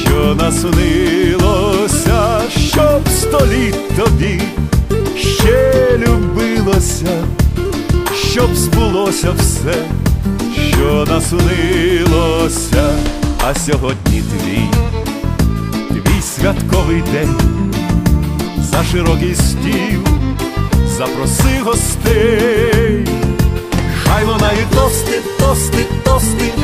що наснилося, щоб століт тобі ще любилося, щоб збулося все, що наснилося, а сьогодні твій твій святковий день, за широкий стіл запроси гостей, хай лунають тости, тости, тости, хай